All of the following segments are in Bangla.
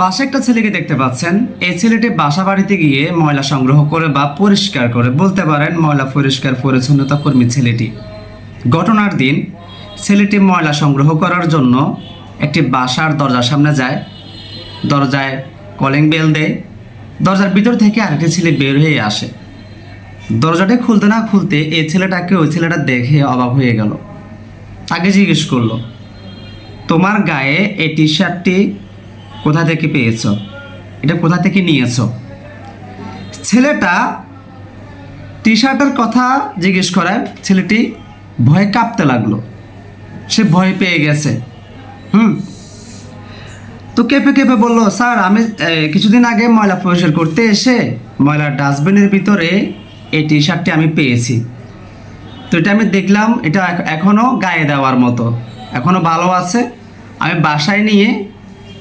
পাশে একটা ছেলেকে দেখতে পাচ্ছেন। এই ছেলেটি বাসা বাড়িতে গিয়ে ময়লা সংগ্রহ করে বা পরিষ্কার করে, বলতে পারেন ময়লা পরিষ্কার পরিচ্ছন্নতা কর্মী ছেলেটি। ঘটনার দিন ছেলেটি ময়লা সংগ্রহ করার জন্য একটি বাসার দরজার সামনে যায়। দরজায় কলিং বেল দেয়। দরজার ভিতর থেকে আরেকটি ছেলে বের হয়ে আসে। দরজাটা খুলতে না খুলতে এই ছেলেটাকে ওই ছেলেটা দেখে অবাক হয়ে গেল। তাকে জিজ্ঞেস করল, তোমার গায়ে এই টি শার্টটি কোথা থেকে পেয়েছ? এটা কোথা থেকে নিয়েছো? ছেলেটা টি শার্টের কথা জিজ্ঞেস করায়, ছেলেটি ভয়ে কাঁপতে লাগল। সে ভয় পেয়ে গেছে। হুম। তো কেঁপে কেঁপে বলল, স্যার, আমি কিছুদিন আগে ময়লা পরিষ্কার করতে এসে ময়লার ডাস্টবিনের ভিতরে এই টি শার্টটি আমি পেয়েছি। তো এটা আমি দেখলাম, এটা এখনও গায়ে দেওয়ার মতো। এখনও ভালো আছে। আমি বাসায় নিয়ে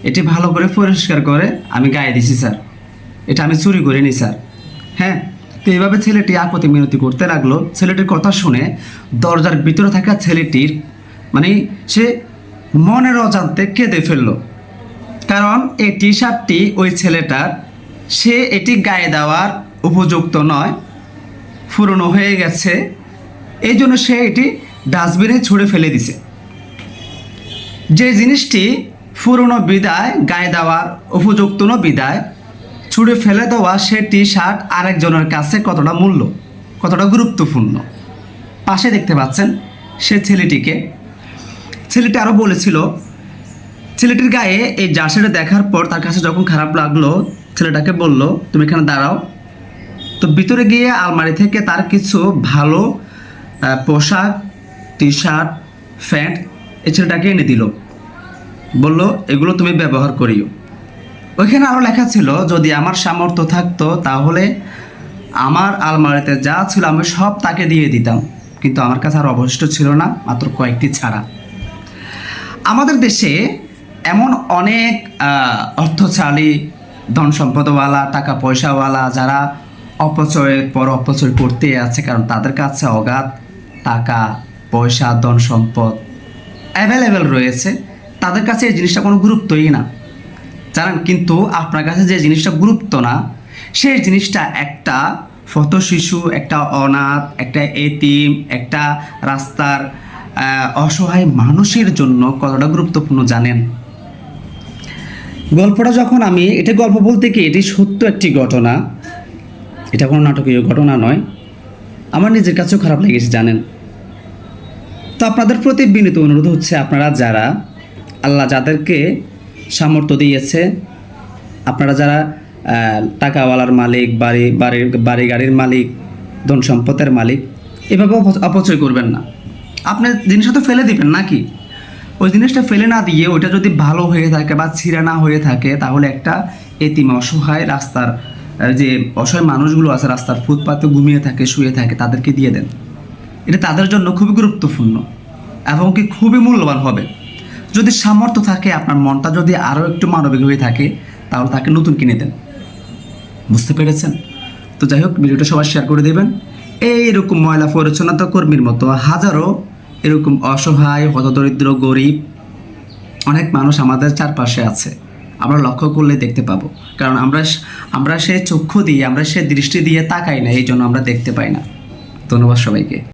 এটি ভালো করে পরিষ্কার করে আমি গায়ে দিছি, স্যার। এটা আমি চুরি করিনি, স্যার। হ্যাঁ তো এইভাবে ছেলেটি আপত্তি মিনতি করতে লাগল। ছেলেটির কথা শুনে দরজার ভিতরে থাকা ছেলেটির মানে সে মনের অজান্তে কেঁদে ফেলল। কারণ এই টি শার্টটি ওই ছেলেটার, সে এটি গায়ে দেওয়ার উপযুক্ত নয়, পুরনো হয়ে গেছে। এই জন্য সে এটি ডাস্টবিনে ছুঁড়ে ফেলে দিছে। যে জিনিসটি পুরনো বিদায়, গায়ে দেওয়ার উপযুক্ত বিদায়, ছুঁড়ে ফেলে দেওয়া সে টি শার্ট আরেকজনের কাছে কতটা মূল্য, কতটা গুরুত্বপূর্ণ? পাশে দেখতে পাচ্ছেন সে ছেলেটিকে। ছেলেটি আরও বলেছিল, ছেলেটির গায়ে এই জার্সিটা দেখার পর তার কাছে যখন খারাপ লাগল, ছেলেটাকে বলল, তুমি এখানে দাঁড়াও। তো ভিতরে গিয়ে আলমারি থেকে তার কিছু ভালো পোশাক টি শার্ট প্যান্ট এই ছেলেটাকে এনে দিল। বলল, এগুলো তুমি ব্যবহার করিও। ওইখানে আরও লেখা ছিল, যদি আমার সামর্থ্য থাকতো, তাহলে আমার আলমারিতে যা ছিল আমি সব তাকে দিয়ে দিতাম। কিন্তু আমার কাছে আর অবশিষ্ট ছিল না, মাত্র কয়েকটি ছাড়া। আমাদের দেশে এমন অনেক অর্থশালী ধন সম্পদওয়ালা টাকা পয়সাওয়ালা যারা অপচয়ের পর অপচয় করতে আছে, কারণ তাদের কাছে অগাধ টাকা, পয়সা ধন সম্পদ অ্যাভেলেবেল রয়েছে। তাদের কাছে এই জিনিসটা কোনো গুরুত্বই না। জানেন, কিন্তু আপনার কাছে যে জিনিসটা গুরুত্ব না, সেই জিনিসটা একটা ফত শিশু, একটা অনাথ, একটা এতিম, একটা রাস্তার অসহায় মানুষের জন্য কতটা গুরুত্বপূর্ণ জানেন? গল্পটা যখন আমি, এটা গল্প বলতে কি, এটি সত্য একটি ঘটনা। এটা কোনো নাটকীয় ঘটনা নয়। আমার নিজের কাছেও খারাপ লেগেছে, জানেন। তো আপনাদের প্রতি বিনীত অনুরোধ হচ্ছে আপনারা যারা আল্লাহ যাদেরকে সামর্থ্য দিয়েছে, আপনারা যারা টাকাওয়ালার মালিক, বাড়ি বাড়ির বাড়ি গাড়ির মালিক, ধন সম্পদের মালিক, এভাবে অপ- অপচয় করবেন না। আপনি জিনিসটা তো ফেলে দিবেন নাকি? ওই জিনিসটা ফেলে না দিয়ে ওইটা যদি ভালো হয়ে থাকে বা ছিঁড়া না হয়ে থাকে, তাহলে একটা এতিম অসহায় রাস্তার যে অসহায় মানুষগুলো আছে রাস্তার ফুটপাতে ঘুমিয়ে থাকে, শুয়ে থাকে, তাদেরকে দিয়ে দেন। এটা তাদের জন্য খুবই গুরুত্বপূর্ণ এবং কি খুবই মূল্যবান হবে। যদি সামর্থ্য থাকে, আপনার মনটা যদি আরও একটু মানবিক হয়ে থাকে, তাহলে তাকে নতুন কিনে দেন। বুঝতে পেরেছেন? তো যাই হোক, ভিডিওটা সবাই শেয়ার করে দেবেন। এইরকম ময়লা পরিচ্ছন্নতা কর্মীর মতো হাজারো এরকম অসহায়, হতদরিদ্র, গরিব অনেক মানুষ আমাদের চারপাশে আছে। আমরা লক্ষ্য করলে দেখতে পাবো। কারণ আমরা আমরা সে চক্ষু দিয়ে, আমরা সে দৃষ্টি দিয়ে তাকাই না, এই জন্য আমরা দেখতে পাই না। ধন্যবাদ সবাইকে।